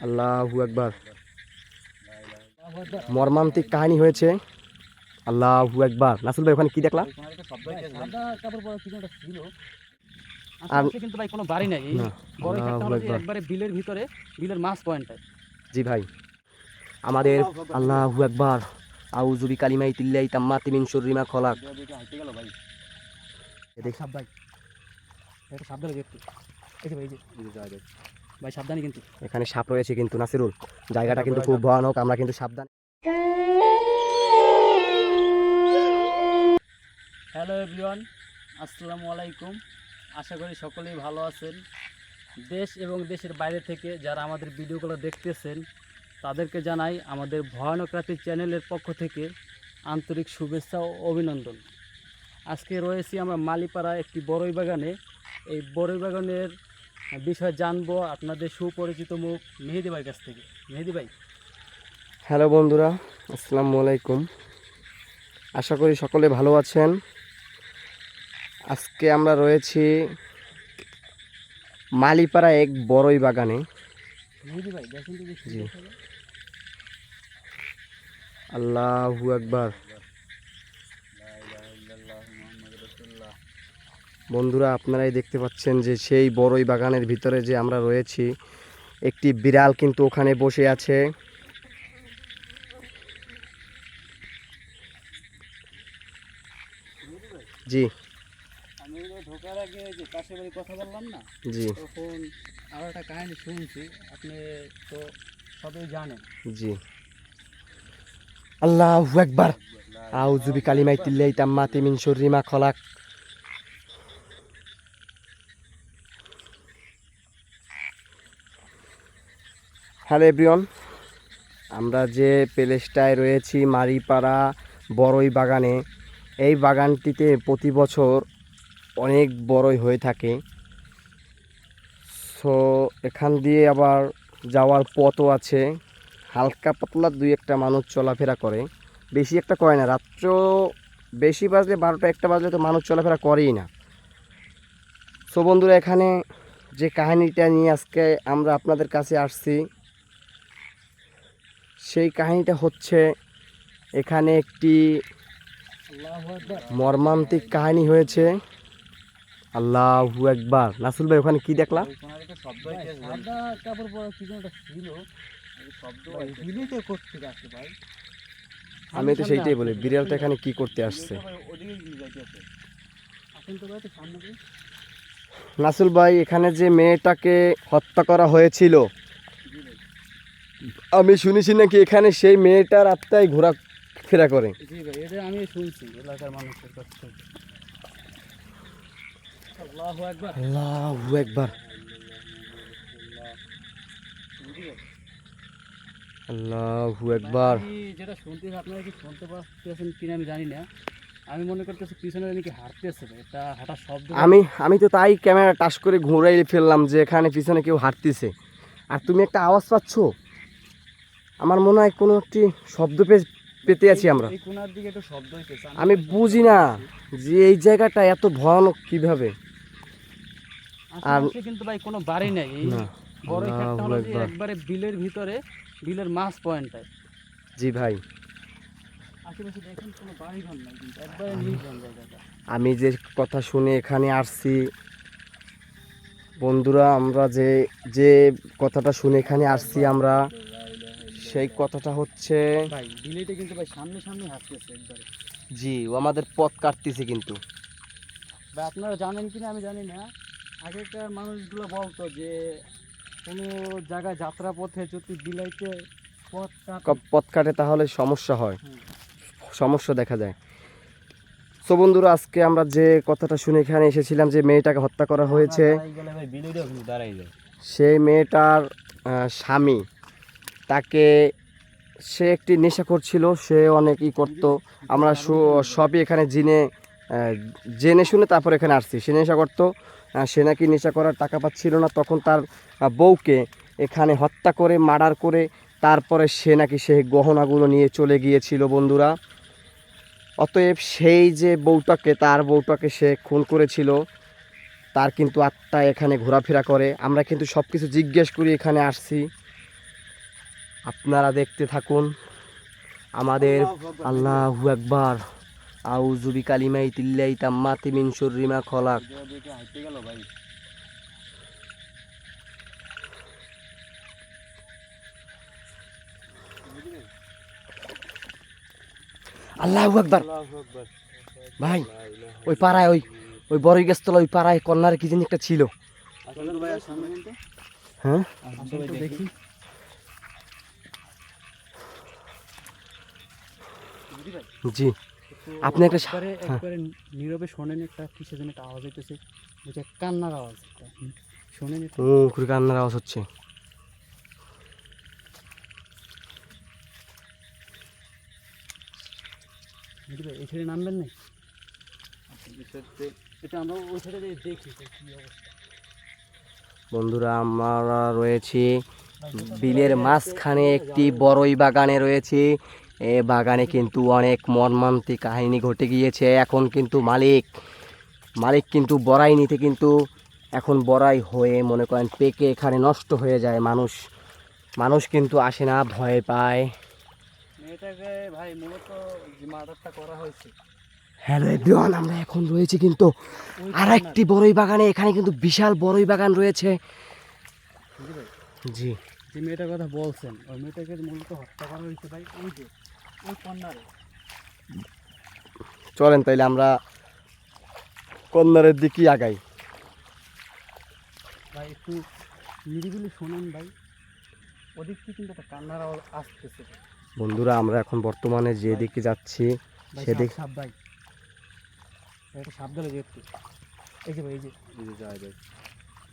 আল্লাহু একবার মর্মান্তিক কাহিনী হয়েছে। আল্লাহু একবার নাসুল ভাই ওখানে কি দেখলাম সাদা কাপড় পরা কিছু একটা ছিল। আর- কিন্তু ভাই কোনো বাড়ি নাই। বড় একটা আল্লাহু হলো যে একবার একবারে বিলের ভিতরে বিলের মাছ পয়েন্টটায় জি ভাই। আমাদের আল্লাহু একবার আউজুবি কালিমাই তিল্লাই তাম্মা তিমিন শররিমা খলাক। ভাই। দেখ। সাবধান সাবধানে দেখতে। ভাই ভাই সাবধানে কিন্তু। এখানে সাপ রয়েছে কিন্তু নাসিরুল। জায়গাটা কিন্তু খুব ভয়ানক আমরা কিন্তু সাবধান হ্যালো এভরিওয়ান আসসালামু আলাইকুম। আশা করি সকলেই ভালো আছেন। দেশ এবং দেশের বাইরে থেকে যারা আমাদের ভিডিওগুলো দেখতেছেন তাদেরকে জানাই আমাদের ভয়ানক রাতি চ্যানেলের পক্ষ থেকে আন্তরিক শুভেচ্ছা ও অভিনন্দন। আজকে রয়েছি আমরা মালিপাড়া একটি বড়ই বাগানে। এই বড়ই বাগানের বিষয়ে জানব আপনাদের সুপরিচিত মুখ মেহেদি ভাইয়ের কাছ থেকে। মেহেদি ভাই। হ্যালো বন্ধুরা আসসালামু আলাইকুম। আশা করি সকলে ভালো আছেন। আজকে আমরা রয়েছি মালিপাড়া এক বড়ই বাগানে। ভাই। আল্লাহু একবার বন্ধুরা আপনারাই দেখতে পাচ্ছেন যে সেই বড়ই বাগানের ভিতরে যে আমরা রয়েছি একটি বিড়াল কিন্তু ওখানে বসে আছে। জি। আমি ঢোকার আগে যে পাশের বাড়ি কথা বললাম না জি। তখন আরও একটা কাহিনী শুনছি আপনি তো সবই জানেন। জি। আল্লাহু একবার আউজুবি বিকালিমাই তিল্লাই তাম্মাতি মিন শাররি মা খলাক। হ্যালো এভরিওয়ান, আমরা যে প্লেসটায় রয়েছি মারিপাড়া বড়ই বাগানে, এই বাগানটিতে প্রতি বছর অনেক বড়ই হয়ে থাকে। সো এখান দিয়ে আবার যাওয়ার পথও আছে। হালকা পাতলা দুই একটা মানুষ চলাফেরা করে। বেশি একটা করে না রাত্র বেশি বাজলে বারোটা একটা বাজলে তো মানুষ চলাফেরা করেই না। সো বন্ধুরা, এখানে যে কাহিনিটা নিয়ে আজকে আমরা আপনাদের কাছে আসছি সেই কাহিনীটা হচ্ছে এখানে একটি মর্মান্তিক কাহিনী হয়েছে। আল্লাহু একবার নাসুল ভাই, ওখানে কি দেখলাম আমি তো সেইটাই বলি, বিড়ালটা এখানে কি করতে আসছে। নাসুল ভাই, এখানে যে মেয়েটাকে হত্যা করা হয়েছিল আমি শুনেছি নাকি এখানে সেই মেয়েটার আত্মায় ঘোরাফেরা করে। জি ভাই এটা আমি শুনছি এলাকার মানুষের কাছ আল্লাহু আকবার। আল্লাহু একবার জি আল্লাহু একবার আমি যেটা শুনতেছি আপনারা কি শুনতে পাচ্ছেন কিনা আমি জানি না। আমি মনে করতেছি পিছনে নাকি হাঁটতেছে এটা শব্দ আমি আমি তো তাই ক্যামেরা টাস করে ঘুরাই ফেললাম যে এখানে পিছনে কেউ হাঁটতেছে। আর তুমি একটা আওয়াজ পাচ্ছ? আমার মনে হয় কোনো একটি শব্দ পে- পেতে আছি আমরা। আমি বুঝি না যে এই জায়গাটা এত ভয়ানক কীভাবে। আর- কিন্তু ভাই কোনো বাড়ি নাই। একবারে বিলের ভিতরে বিলের মাছ পয়েন্টটায় জি ভাই। আমি যে কথা শুনে এখানে আসছি বন্ধুরা আমরা যে যে কথাটা শুনে এখানে আসছি আমরা সেই কথাটা হচ্ছে ভাই বিলেতে কিন্তু ভাই সামনে সামনে হাঁটতেছে একবারে। জি ও আমাদের পথ কাটতেছে কিন্তু। ভাই আপনারা জানেন কিনা আমি জানি না। আগেকার মানুষগুলো বলতো যে কোনো জায়গায় যাত্রা পথে যদি বিলাইতে পথ কাটে, পথ কাটে তাহলে সমস্যা হয়। সমস্যা দেখা যায়। তো বন্ধুরা আজকে আমরা যে কথাটা শুনে এখানে এসেছিলাম যে মেয়েটাকে হত্যা করা হয়েছে সেই মেয়েটার স্বামী। তাকে সে একটি নেশা করছিল সে অনেক ই করতো। আমরা সবই এখানে জেনে জেনে শুনে তারপর এখানে আসছি। সে নেশা করতো সে নাকি নেশা করার টাকা পাচ্ছিল না। তখন তার বউকে এখানে হত্যা করে, মার্ডার করে, তারপরে সে নাকি সেই গহনাগুলো নিয়ে চলে গিয়েছিল বন্ধুরা। অতএব সেই যে বউটাকে, তার বউটাকে সে খুন করেছিল, তার কিন্তু আত্মা এখানে ঘোরাফেরা করে। আমরা কিন্তু সব কিছু জিজ্ঞেস করি এখানে আসছি। আপনারা দেখতে থাকুন। আমাদের আল্লাহু একবার আউজুবি কালিমাই তিল্লাই তাম্মা তিমিন শর্রিমা খলাক। আল্লাহু একবার ভাই ওই পাড়ায় ওই ওই বড়ই গাছতলা ওই পাড়ায় কর্নারে কি জানি একটা ছিল? হ্যাঁ? দেখি। জি। আপনি একটা একবারে হ্যাঁ। নীরবে শোনেন একটা কিসের একটা আওয়াজ হইতেছে। বুঝে কান্নার আওয়াজ শোনেন এটা। ও খুবই কান্নার আওয়াজ হচ্ছে। ছেড়ে নামবেন না? এটা আমরা ওই ছেড়ে দেখি কি অবস্থা। বন্ধুরা আমরা রয়েছি বিলের মাঝখানে একটি বড়ই বাগানে রয়েছে। এ বাগানে কিন্তু অনেক মর্মান্তিক কাহিনী ঘটে গিয়েছে। এখন কিন্তু মালিক মালিক কিন্তু বড়াই নিতে কিন্তু এখন বড়াই হয়ে মনে করেন পেকে এখানে নষ্ট হয়ে যায় মানুষ। মানুষ কিন্তু আসে না ভয় পায়। মেয়েটাকে ভাই মূলত মার্ডারটা করা হয়েছে। হ্যালো এভরিওয়ান আমরা এখন রয়েছি কিন্তু আর একটি বড়ই বাগানে এখানে কিন্তু বিশাল বড়ই বাগান রয়েছে। জি। যে মেয়েটার কথা বলছেন ওই মেয়েটাকে মূলত হত্যা করা হয়েছে ভাই ওই যে। চলেন তাইলে আমরা কন্যারের দিকে আগাই। ভাই একটু নিরিবিলি শোনেন ভাই। ওদিক থেকে কিন্তু একটা কান্নার আওয়াজ আসতেছে। বন্ধুরা আমরা এখন বর্তমানে যে দিকে যাচ্ছি সেদিক সাপ সাপ ভাই। ভাই, একটু সাবধানে যে একটু। এই যে ভাই এই যে। যায় ভাই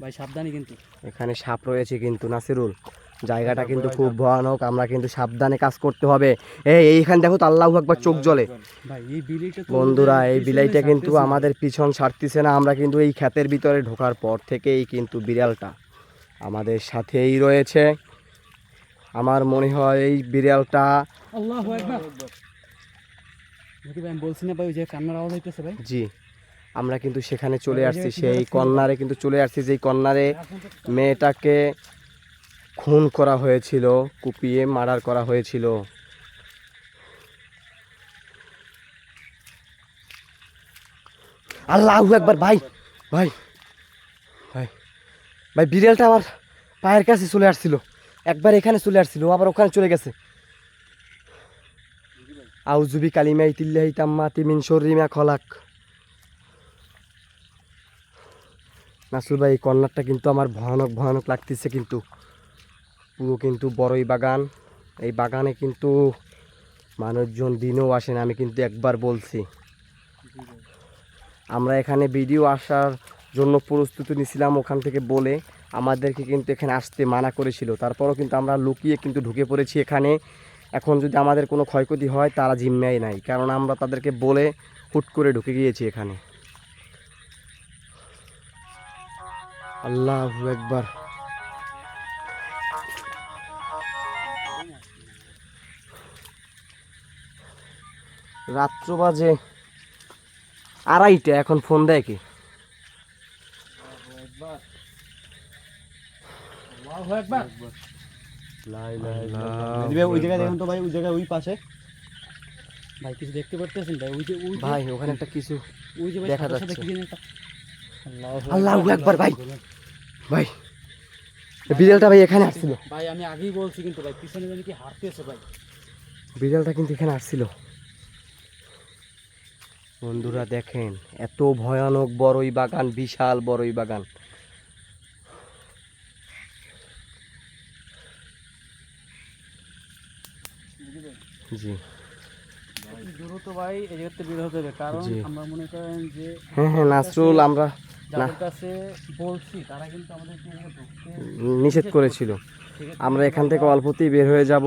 ভাই সাবধানে কিন্তু। এখানে সাপ রয়েছে কিন্তু নাসিরুল। জায়গাটা কিন্তু খুব ভয়ানক আমরা কিন্তু সাবধানে কাজ করতে হবে। এই এইখানে দেখো তো আল্লাহ একবার চোখ জ্বলে। বন্ধুরা এই বিলাইটা কিন্তু আমাদের পিছন ছাড়তেছে না আমরা কিন্তু এই ক্ষেতের ভিতরে ঢোকার পর থেকেই কিন্তু বিড়ালটা আমাদের সাথেই রয়েছে। আমার মনে হয় এই বিড়ালটা আল্লাহু আকবার। দেখি ভাই আমি বলছি না ভাই ওই যে কান্নার আওয়াজ হইতেছে ভাই। জি আমরা কিন্তু সেখানে চলে আসছি সেই কর্নারে কিন্তু চলে আসছি যেই কর্নারে মেয়েটাকে খুন করা হয়েছিল, কুপিয়ে মার্ডার করা হয়েছিল। আল্লাহ একবার ভাই ভাই ভাই ভাই, বিড়ালটা আমার পায়ের কাছে চলে আসছিল। একবার এখানে চলে আসছিল আবার ওখানে চলে গেছে। আউজুবি কালিমাই তিল্লাহি তাম্মা তিমিন শর্রিমা খলাক। নাসুর ভাই, এই কর্নারটা কিন্তু আমার ভয়ানক ভয়ানক লাগতেছে কিন্তু। পুরো কিন্তু বড়ই বাগান। এই বাগানে কিন্তু মানুষজন দিনেও আসে না, আমি কিন্তু একবার বলছি। আমরা এখানে ভিডিও আসার জন্য প্রস্তুতি নিছিলাম ওখান থেকে বলে, আমাদেরকে কিন্তু এখানে আসতে মানা করেছিল। তারপরও কিন্তু আমরা লুকিয়ে কিন্তু ঢুকে পড়েছি এখানে। এখন যদি আমাদের কোনো ক্ষয়ক্ষতি হয়, তারা জিম্মাই নাই, কারণ আমরা তাদেরকে বলে হুট করে ঢুকে গিয়েছি এখানে। আল্লাহ একবার। রাত্র বাজে আড়াইটা, এখন ফোন দেয় কি? দেখতে ওই যে ভাই ভাই এখানে ভাই আমি আগেই বলছি কিন্তু ভাই পিছনে ভাই বিড়ালটা কিন্তু এখানে আসছিল বন্ধুরা দেখেন এত ভয়ানক বড়ই বাগান বিশাল বড়ই বাগান। জি। দ্রুত ভাই এই জায়গাতে বের হতে হবে কারণ আমরা মনে করেন যে হ্যাঁ হ্যাঁ নাসরুল আমরা কাছে বলছি তারা কিন্তু ঢুকতে নিষেধ করেছিল। আমরা এখান থেকে অল্পতেই বের হয়ে যাব।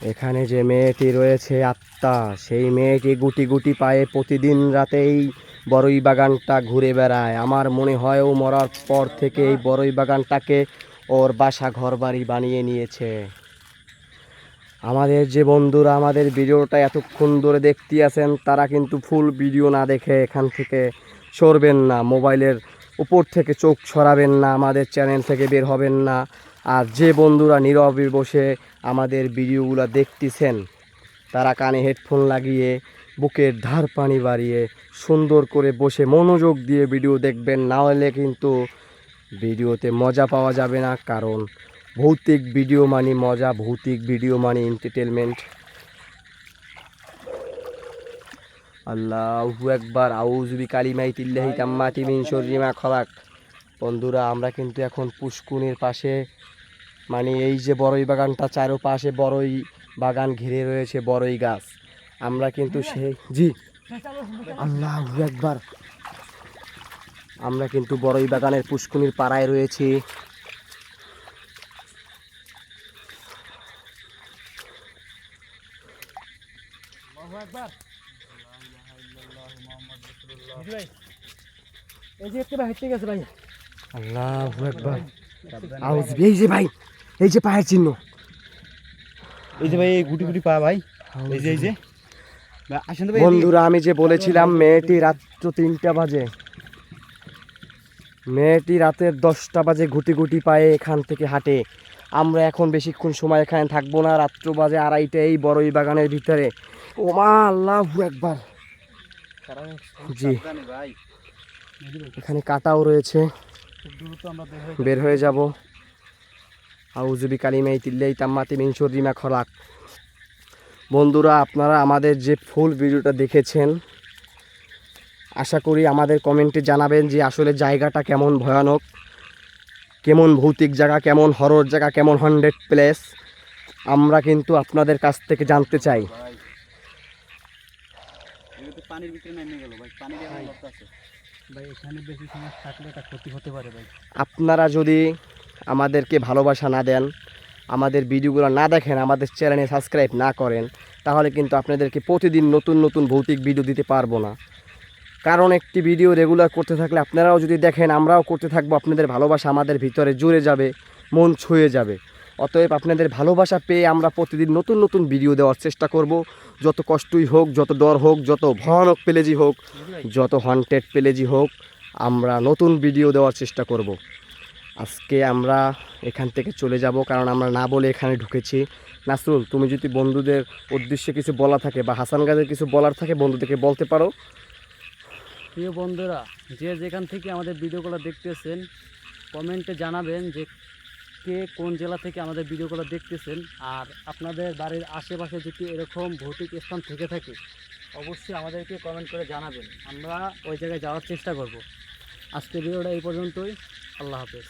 এখানে যে মেয়েটি রয়েছে আত্মা, সেই মেয়েটি গুটি গুটি পায়ে প্রতিদিন রাতে এই বড়ই বাগানটা ঘুরে বেড়ায়। আমার মনে হয় ও মরার পর থেকে এই বড়ই বাগানটাকে ওর বাসা ঘর বাড়ি বানিয়ে নিয়েছে। আমাদের যে বন্ধুরা আমাদের ভিডিওটা এতক্ষণ ধরে দেখতে আছেন তারা কিন্তু ফুল ভিডিও না দেখে এখান থেকে সরবেন না, মোবাইলের উপর থেকে চোখ সরাবেন না, আমাদের চ্যানেল থেকে বের হবেন না। আর যে বন্ধুরা নীরবে বসে আমাদের ভিডিওগুলো দেখতেছেন, তারা কানে হেডফোন লাগিয়ে বুকের ধার পানি বাড়িয়ে সুন্দর করে বসে মনোযোগ দিয়ে ভিডিও দেখবেন, না হলে কিন্তু ভিডিওতে মজা পাওয়া যাবে না। কারণ ভৌতিক ভিডিও মানে মজা, ভৌতিক ভিডিও মানে এন্টারটেনমেন্ট আল্লাহু একবার আউজুবি কালিমাই তিল্লাহি তাম্মাতি মিন শররিমা খলাক। বন্ধুরা, আমরা কিন্তু এখন পুষ্কুনির পাশে মানে এই যে বড়ই বাগানটা চারোপাশে বড়ই বাগান ঘিরে রয়েছে বড়ই গাছ। আমরা কিন্তু সেই জি। আল্লাহ একবার আমরা কিন্তু বড়ই বাগানের পুষ্কুনির পাড়ায় রয়েছি। এই যে হেঁটে গেছে ভাই। আল্লাহ একবার আউজ এই যে ভাই। এই যে পায়ের চিহ্ন। এই যে ভাই এই গুটি গুটি পা ভাই। এই যে এই যে। আসেন তো ভাই বন্ধুরা আমি যে বলেছিলাম মেয়েটি রাত্র তিনটা বাজে। মেয়েটি রাতের দশটা বাজে ঘুটি ঘুটি পায়ে এখান থেকে হাঁটে। আমরা এখন বেশিক্ষণ সময় এখানে থাকব না রাত্র বাজে আড়াইটা এই বড়ই বাগানের ভিতরে। ওমা আল্লাহ একবার। জি। এখানে কাটাও রয়েছে। বের হয়ে যাব। আউজুবি কালিমাই তিল্লাই তাম্মাতি মিনসরিমা খলাক। বন্ধুরা আপনারা আমাদের যে ফুল ভিডিওটা দেখেছেন আশা করি আমাদের কমেন্টে জানাবেন যে আসলে জায়গাটা কেমন ভয়ানক কেমন ভৌতিক জায়গা কেমন হরর জায়গা কেমন হান্ড্রেড প্লেস আমরা কিন্তু আপনাদের কাছ থেকে জানতে চাই। ভাই এগুলো তো পানির ভিতরে নেমে গেল ভাই পানি দিয়ে আমার আছে। ভাই এখানে বেশি সময় থাকলে এটা ক্ষতি হতে পারে ভাই। আপনারা যদি আমাদেরকে ভালোবাসা না দেন, আমাদের ভিডিওগুলো না দেখেন, আমাদের চ্যানেলে সাবস্ক্রাইব না করেন, তাহলে কিন্তু আপনাদেরকে প্রতিদিন নতুন নতুন ভৌতিক ভিডিও দিতে পারব না। কারণ একটি ভিডিও রেগুলার করতে থাকলে আপনারাও যদি দেখেন, আমরাও করতে থাকব, আপনাদের ভালোবাসা আমাদের ভিতরে জুড়ে যাবে, মন ছুঁয়ে যাবে। অতএব আপনাদের ভালোবাসা পেয়ে আমরা প্রতিদিন নতুন নতুন ভিডিও দেওয়ার চেষ্টা করব। যত কষ্টই হোক, যত ডর হোক, যত ভয়ানক পেলেজি হোক, যত হন্টেড পেলেজি হোক, আমরা নতুন ভিডিও দেওয়ার চেষ্টা করব। আজকে আমরা এখান থেকে চলে যাব, কারণ আমরা না বলে এখানে ঢুকেছি। নাসরুল, তুমি যদি বন্ধুদের উদ্দেশ্যে কিছু বলা থাকে বা হাসান গাদের কিছু বলার থাকে, বন্ধুদেরকে বলতে পারো। প্রিয় বন্ধুরা, যে যেখান থেকে আমাদের ভিডিওগুলো দেখতেছেন, কমেন্টে জানাবেন যে কে কোন জেলা থেকে আমাদের ভিডিওগুলো দেখতেছেন। আর আপনাদের বাড়ির আশেপাশে যদি এরকম ভৌতিক স্থান থেকে থাকে, অবশ্যই আমাদেরকে কমেন্ট করে জানাবেন। আমরা ওই জায়গায় যাওয়ার চেষ্টা করব। আজকে ভিডিওটা এই পর্যন্তই। আল্লাহ হাফেজ।